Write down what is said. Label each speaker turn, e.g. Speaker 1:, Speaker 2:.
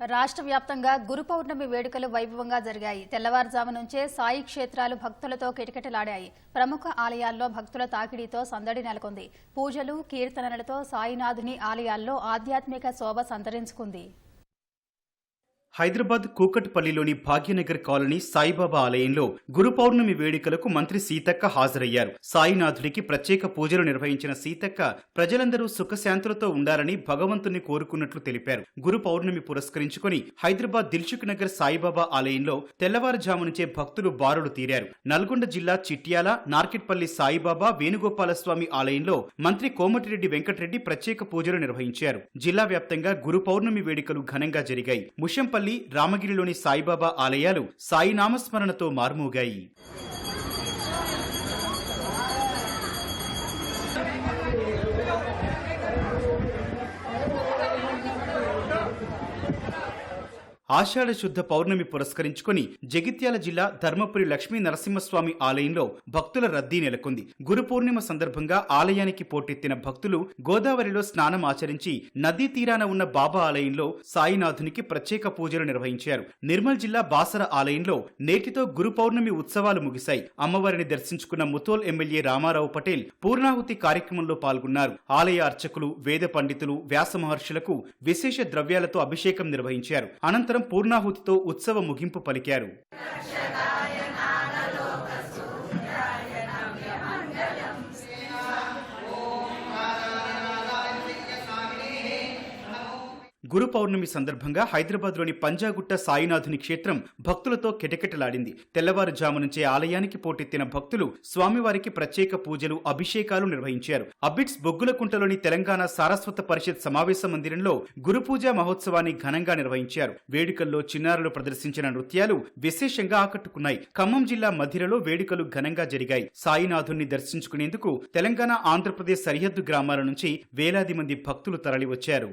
Speaker 1: రాష్ట్ర వ్యాప్తంగా గురు పౌర్ణమి వేడుకలు వైభవంగా జరిగాయి. తెల్లవారుజాము నుంచే సాయి క్షేత్రాలు భక్తులతో కిటకిటలాడాయి. ప్రముఖ ఆలయాల్లో భక్తుల తాకిడితో సందడి నెలకొంది. పూజలు కీర్తనలతో సాయినాథుని ఆలయాల్లో ఆధ్యాత్మిక శోభ సంతరించుకుంది.
Speaker 2: హైదరాబాద్ కూకట్పల్లిలోని భాగ్యనగర్ కాలనీ సాయిబాబా ఆలయంలో గురు పౌర్ణమి వేడుకలకు మంత్రి సీతక్క హాజరయ్యారు. సాయినాథుడికి ప్రత్యేక పూజలు నిర్వహించిన సీతక్క ప్రజలందరూ సుఖశాంతులతో ఉండాలని భగవంతుని కోరుకున్నట్లు తెలిపారు. గురు పౌర్ణమి పురస్కరించుకుని హైదరాబాద్ దిల్సుఖ్ నగర్ సాయిబాబా ఆలయంలో తెల్లవారుజాము నుంచే భక్తులు బారులు తీరారు. నల్గొండ జిల్లా చిట్యాల నార్కెట్పల్లి సాయిబాబా వేణుగోపాలస్వామి ఆలయంలో మంత్రి కోమటిరెడ్డి వెంకటరెడ్డి ప్రత్యేక పూజలు నిర్వహించారు. జిల్లా వ్యాప్తంగా గురు పౌర్ణమి వేడుకలు ఘనంగా జరిగాయి. ముషంపల్లి రామగిరిలోని సాయిబాబా ఆలయాలు సాయి నామస్మరణతో మార్మోగాయి. ఆషాఢ శుద్ధ పౌర్ణమి పురస్కరించుకొని జగిత్యాల జిల్లా ధర్మపురి లక్ష్మీ నరసింహస్వామి ఆలయంలో భక్తుల రద్దీ నెలకొంది. గురు పూర్ణిమ సందర్భంగా ఆలయానికి పోటెత్తిన భక్తులు గోదావరిలో స్నానం ఆచరించి నదీ తీరాన ఉన్న బాబా ఆలయంలో సాయినాథునికి ప్రత్యేక పూజలు నిర్వహించారు. నిర్మల్ జిల్లా బాసర ఆలయంలో నేటితో గురు పౌర్ణమి ఉత్సవాలు ముగిశాయి. అమ్మవారిని దర్శించుకున్న ముతోల్ ఎమ్మెల్యే రామారావు పటేల్ పూర్ణాహుతి కార్యక్రమంలో పాల్గొన్నారు. ఆలయ అర్చకులు వేద పండితులు వ్యాస మహర్షులకు విశేష ద్రవ్యాలతో అభిషేకం నిర్వహించారు. అనంతరం పూర్ణాహుతితో ఉత్సవ ముగింపు పలికారు. గురు పౌర్ణమి సందర్భంగా హైదరాబాద్లోని పంజాగుట్ట సాయినాథుని క్షేత్రం భక్తులతో కిటకిటలాడింది. తెల్లవారుజాము నుంచే ఆలయానికి పోటెత్తిన భక్తులు స్వామివారికి ప్రత్యేక పూజలు అభిషేకాలు నిర్వహించారు. అబిట్స్ బొగ్గులకుంటలోని తెలంగాణ సారస్వత పరిషత్ సమావేశ మందిరంలో గురుపూజ మహోత్సవాన్ని ఘనంగా నిర్వహించారు. వేడుకల్లో చిన్నారులు ప్రదర్శించిన నృత్యాలు విశేషంగా ఆకట్టుకున్నాయి. ఖమ్మం జిల్లా మధిరలో వేడుకలు ఘనంగా జరిగాయి. సాయినాథుని దర్శించుకునేందుకు తెలంగాణ ఆంధ్రప్రదేశ్ సరిహద్దు గ్రామాల నుంచి వేలాది మంది భక్తులు తరలివచ్చారు.